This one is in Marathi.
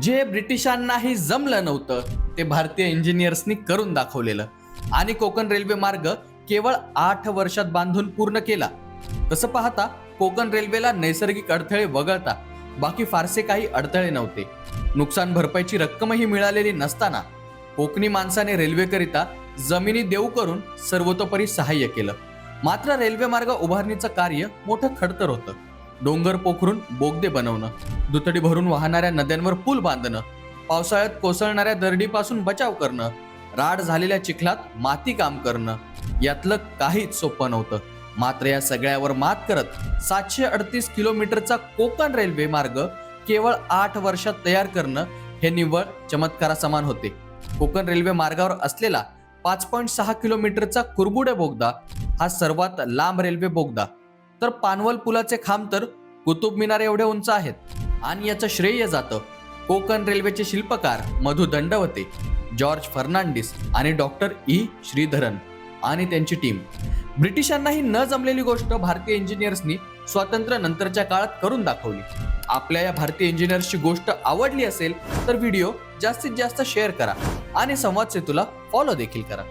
जे ब्रिटिशांनाही जमलं नव्हतं ते भारतीय इंजिनियर्सनी करून दाखवलेलं. आणि कोकण रेल्वे मार्ग केवळ आठ वर्षात बांधून पूर्ण केला. तसं पाहता कोकण रेल्वेला नैसर्गिक अडथळे वगळता बाकी फारसे काही अडथळे नव्हते. नुकसान भरपाईची रक्कमही मिळालेली नसताना कोकणी माणसाने रेल्वेकरिता जमिनी देऊ करून सर्वतोपरी सहाय्य केलं. मात्र रेल्वे मार्ग उभारणीचं कार्य मोठं खडतर होतं. डोंगर पोखरून बोगदे बनवणं दुतडी भरून वाहणाऱ्या नद्यांवर पूल बांधणं पावसाळ्यात कोसळणाऱ्या दरडीपासून बचाव करणं राड झालेल्या चिखलात माती काम करणं यातलं काहीच सोपं नव्हतं. मात्र या सगळ्यावर मात करत सातशे अडतीस किलोमीटरचा कोकण रेल्वे मार्ग केवळ आठ वर्षात तयार करणं हे निव्वळ चमत्कारासमान होते. कोकण रेल्वे मार्गावर असलेला पाच पॉईंट सहा किलोमीटरचा कुरबुडे बोगदा हा सर्वात लांब रेल्वे बोगदा तर पानवल पुलाचे खांब तर कुतुब मिनार एवढे उंच आहेत. आणि याचं श्रेय जातं कोकण रेल्वेचे शिल्पकार मधु दंडवते जॉर्ज फर्नांडिस आणि डॉक्टर ई. श्रीधरन आणि त्यांची टीम. ब्रिटिशांनाही न जमलेली गोष्ट भारतीय इंजिनियर्सनी स्वातंत्र्य नंतरच्या काळात करून दाखवली. आपल्या या भारतीय इंजिनियर्सची गोष्ट आवडली असेल तर व्हिडिओ जास्तीत जास्त शेअर करा आणि संवाद सेतूला फॉलो देखील करा.